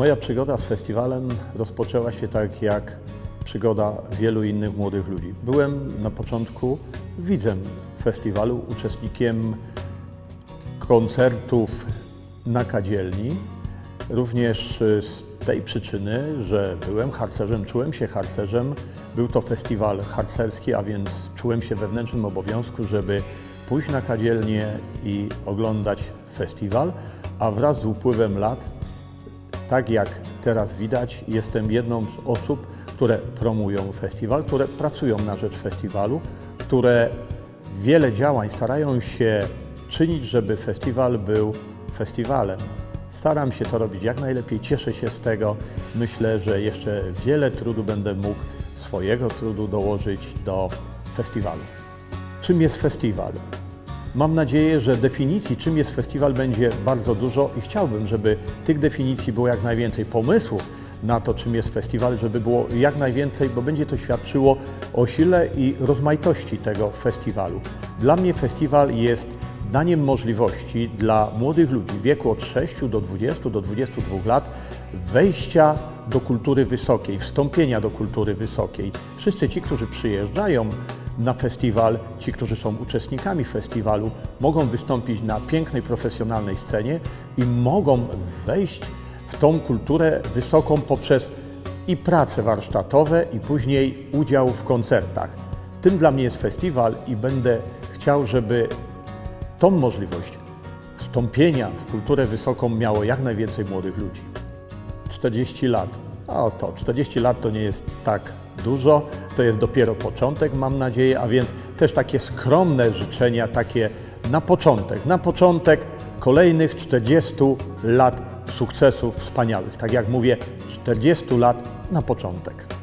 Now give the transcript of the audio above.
Moja przygoda z festiwalem rozpoczęła się tak jak przygoda wielu innych młodych ludzi. Byłem na początku widzem festiwalu, uczestnikiem koncertów na kadzielni. Również y, z tej przyczyny, że byłem harcerzem, czułem się harcerzem. Był to festiwal harcerski, a więc czułem się wewnętrznym obowiązku, żeby pójść na kadzielnię i oglądać festiwal, a wraz z upływem lat tak jak teraz widać, jestem jedną z osób, które promują festiwal, które pracują na rzecz festiwalu, które wiele działań starają się czynić, żeby festiwal był festiwalem. Staram się to robić jak najlepiej, cieszę się z tego. Myślę, że jeszcze wiele trudu będę mógł swojego trudu dołożyć do festiwalu. Czym jest festiwal? Mam nadzieję, że definicji, czym jest festiwal, będzie bardzo dużo i chciałbym, żeby tych definicji było jak najwięcej, pomysłów na to, czym jest festiwal, żeby było jak najwięcej, bo będzie to świadczyło o sile i rozmaitości tego festiwalu. Dla mnie festiwal jest daniem możliwości dla młodych ludzi w wieku od 6 do 20, do 22 lat wejścia do kultury wysokiej, wstąpienia do kultury wysokiej. Wszyscy ci, którzy przyjeżdżają na festiwal, ci, którzy są uczestnikami festiwalu, mogą wystąpić na pięknej, profesjonalnej scenie i mogą wejść w tą kulturę wysoką poprzez i prace warsztatowe, i później udział w koncertach. Tym dla mnie jest festiwal i będę chciał, żeby tą możliwość wstąpienia w kulturę wysoką miało jak najwięcej młodych ludzi. 40 lat. O to, 40 lat to nie jest tak dużo, to jest dopiero początek, mam nadzieję, a więc też takie skromne życzenia, takie na początek, na początek kolejnych 40 lat sukcesów wspaniałych. Tak jak mówię, 40 lat na początek.